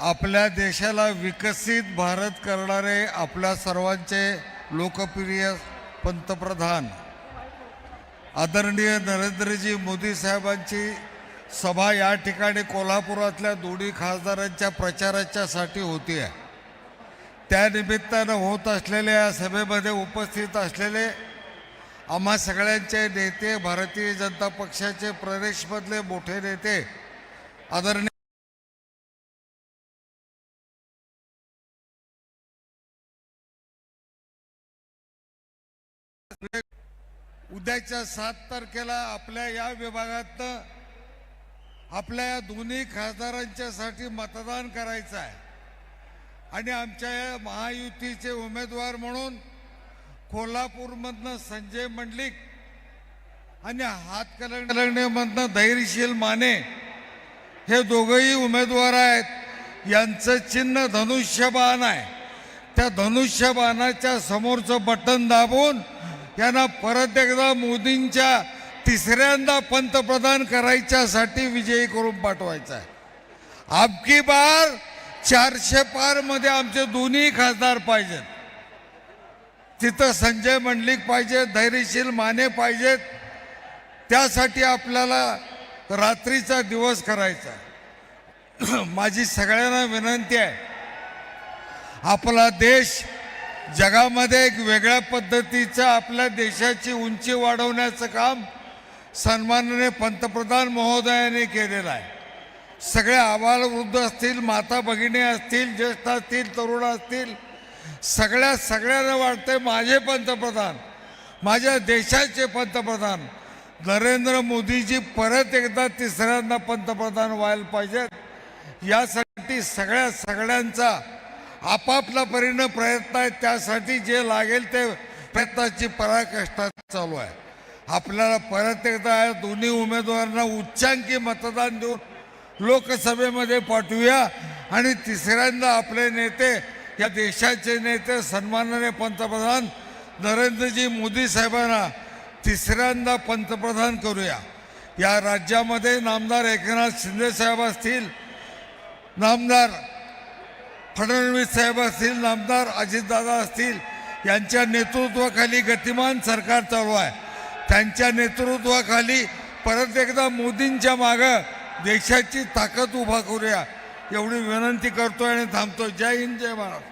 आपल्या देशाला विकसित भारत करणारे आपल्या सर्वांचे लोकप्रिय पंतप्रधान आदरणीय नरेंद्रजी मोदी साहेबांची सभा या ठिकाणी कोल्हापुरातल्या दोन्ही खासदारांच्या प्रचाराच्यासाठी होती आहे. त्या निमित्तानं होत असलेल्या या सभेमध्ये उपस्थित असलेले आम्हा सगळ्यांचे नेते भारतीय जनता पक्षाचे प्रदेशमधले मोठे नेते आदरणीय उद्याच्या सात तारखेला आपल्या या विभागातनं आपल्या या दोन्ही खासदारांच्यासाठी मतदान करायचं आहे. आणि आमच्या या महायुतीचे उमेदवार म्हणून कोल्हापूरमधनं संजय मंडलिक आणि हातकलंगडीमधनं धैर्यशील माने हे दोघंही उमेदवार आहेत. यांचं चिन्ह धनुष्यबाण आहे. त्या धनुष्यबाणाच्या समोरचं बटन दाबून यांना परत एकदा मोदींच्या तिसऱ्यांदा पंतप्रधान करायच्यासाठी विजयी करून पाठवायचा आहे. अबकी बार चारशे पारमध्ये आमचे दोन्ही खासदार पाहिजेत. तिथं संजय मंडलिक पाहिजेत धैर्यशील माने पाहिजेत. त्यासाठी आपल्याला रात्रीचा दिवस करायचा आहे. माझी सगळ्यांना विनंती आहे. आपला देश जगामध्ये एक वेगळ्या पद्धतीचं आपल्या देशाची उंची वाढवण्याचं काम सन्माननीय पंतप्रधान महोदयाने केलेलं आहे. सगळे आबालवृद्ध असतील माता भगिनी असतील ज्येष्ठ असतील तरुण असतील सगळ्या सगळ्यांना वाटते माझे पंतप्रधान माझ्या देशाचे पंतप्रधान. नरेंद्र मोदीजी परत एकदा तिसऱ्यांदा पंतप्रधान व्हायला पाहिजेत. यासाठी सगळ्या सगळ्यांचा आपापला परिणाम प्रयत्न आहे त्यासाठी जे लागेल ते प्रयत्नाची पराकाष्ठा चालू आहे. आपल्याला परत एकदा दोन्ही उमेदवारांना उच्चांकी मतदान देऊन लोकसभेमध्ये पाठवूया. आणि तिसऱ्यांदा आपले नेते या देशाचे नेते सन्माननीय पंतप्रधान नरेंद्रजी मोदी साहेबांना तिसऱ्यांदा पंतप्रधान करूया. या राज्यामध्ये नामदार एकनाथ शिंदे साहेब असतील नामदार फडणवीस साहेब असतील नामदार अजितदादा असतील यांच्या नेतृत्वाखाली गतिमान सरकार चालू आहे. त्यांच्या नेतृत्वाखाली परत एकदा मोदींच्या मागं देशाची ताकद उभा करूया. एवढी विनंती करतोय आणि थांबतो जय हिंद जय महाराष्ट्र